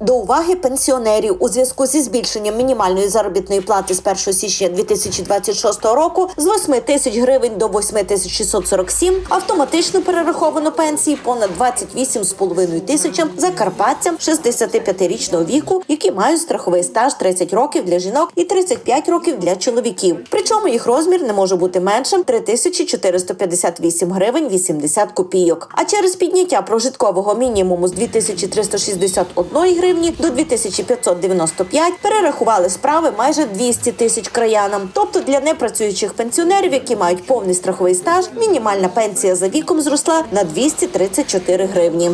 До уваги пенсіонерів у зв'язку зі збільшенням мінімальної заробітної плати з 1 січня 2026 року з 8 тисяч гривень до 8 тисяч 647 автоматично перераховано пенсії понад 28,5 тисячам закарпатцям 65-річного віку, які мають страховий стаж 30 років для жінок і 35 років для чоловіків. Причому їх розмір не може бути меншим 3458 гривень 80 копійок. А через підняття прожиткового мінімуму з 2361 гривні до 2595 перерахували справи майже 200 тисяч краянам. Тобто для непрацюючих пенсіонерів, які мають повний страховий стаж, мінімальна пенсія за віком зросла на 234 гривні.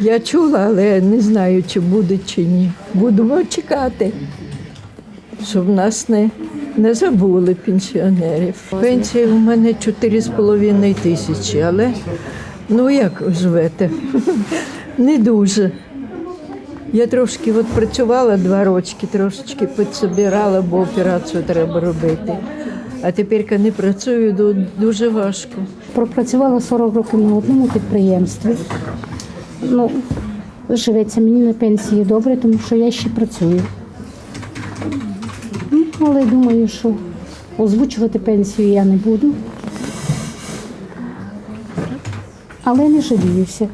Я чула, але не знаю, чи буде, чи ні. Будемо чекати, щоб нас не, не забули пенсіонерів. Пенсія у мене 4,5 тисячі, але ну як живете? Не дуже. Я трошки от працювала два рочки, трошечки підсобирала, бо операцію треба робити. А тепер, не працюю, дуже важко. Пропрацювала 40 років на одному підприємстві. Ну, живеться мені на пенсії добре, тому що я ще працюю. Ну, але думаю, що озвучувати пенсію я не буду. Але не жаліюся.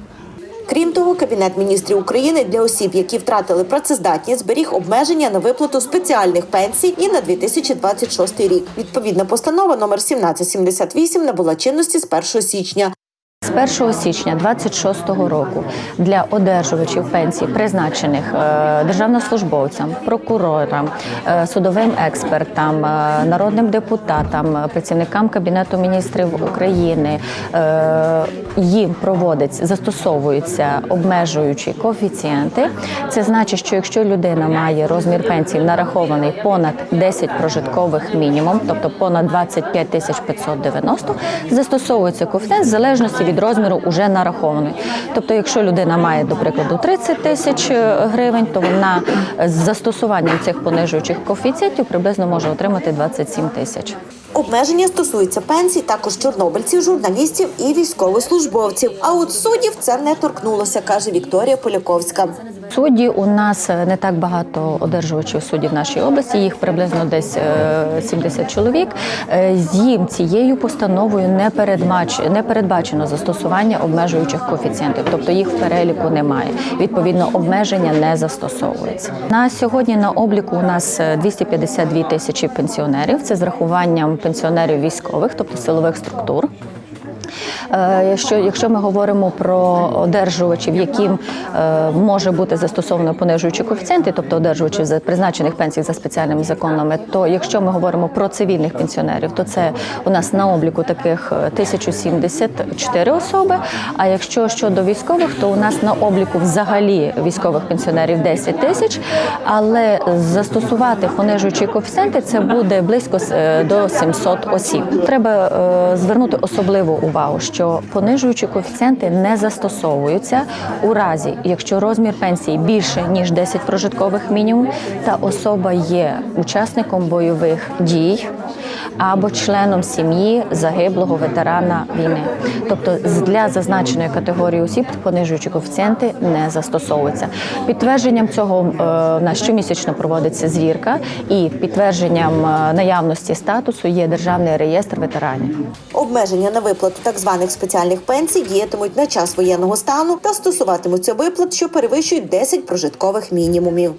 Крім того, Кабінет міністрів України для осіб, які втратили працездатність, зберіг обмеження на виплату спеціальних пенсій і на 2026 рік. Відповідна постанова номер 1778 набула чинності з 1 січня. З 1 січня 26 року для одержувачів пенсій, призначених е, державнослужбовцям, прокурорам, е, судовим експертам, е, народним депутатам, працівникам Кабінету міністрів України, їм проводиться, застосовуються обмежуючі коефіцієнти. Це значить, що якщо людина має розмір пенсії нарахований понад 10 прожиткових мінімум, тобто понад 25 тисяч 590, застосовується коефіцієнт в залежності від розміру вже нарахований. Тобто, якщо людина має, до прикладу, 30 тисяч е, гривень, то вона з застосуванням цих понижуючих коефіцієнтів приблизно може отримати 27 тисяч. Обмеження стосуються пенсій також чорнобильців, журналістів і військовослужбовців. А от суддів це не торкнулося, каже Вікторія Поляковська. Судді у нас е, не так багато одержувачів суддів в нашій області, їх приблизно десь е, 70 чоловік. Е, з Їм цією постановою не передбач- не передбачено застосування обмежуючих коефіцієнтів, тобто їх в переліку немає. Відповідно, обмеження не застосовується. На сьогодні на обліку у нас е, 252 тисячі пенсіонерів. Це з рахуванням пенсіонерів військових, тобто силових структур. Е, Якщо, якщо ми говоримо про одержувачів, яким е, може бути застосовано понижуючі коефіцієнти, тобто одержувачів за призначених пенсій за спеціальними законами, то якщо ми говоримо про цивільних пенсіонерів, то це у нас на обліку таких е, 1074 особи. А якщо щодо військових, то у нас на обліку взагалі військових пенсіонерів 10 тисяч, але застосувати понижуючі коефіцієнти це буде близько е, до 700 осіб. Треба е, звернути особливу увагу, що понижуючі коефіцієнти не застосовуються у разі, якщо розмір пенсії більше ніж 10 прожиткових мінімум, та особа є учасником бойових дій або членом сім'ї загиблого ветерана війни. Тобто для зазначеної категорії осіб понижуючі коефіцієнти не застосовуються. Підтвердженням цього е, в нас щомісячно проводиться звірка, і підтвердженням е, наявності статусу є державний реєстр ветеранів. Обмеження на виплату так званих спеціальних пенсій діятимуть на час воєнного стану та стосуватимуться виплат, що перевищують 10 прожиткових мінімумів.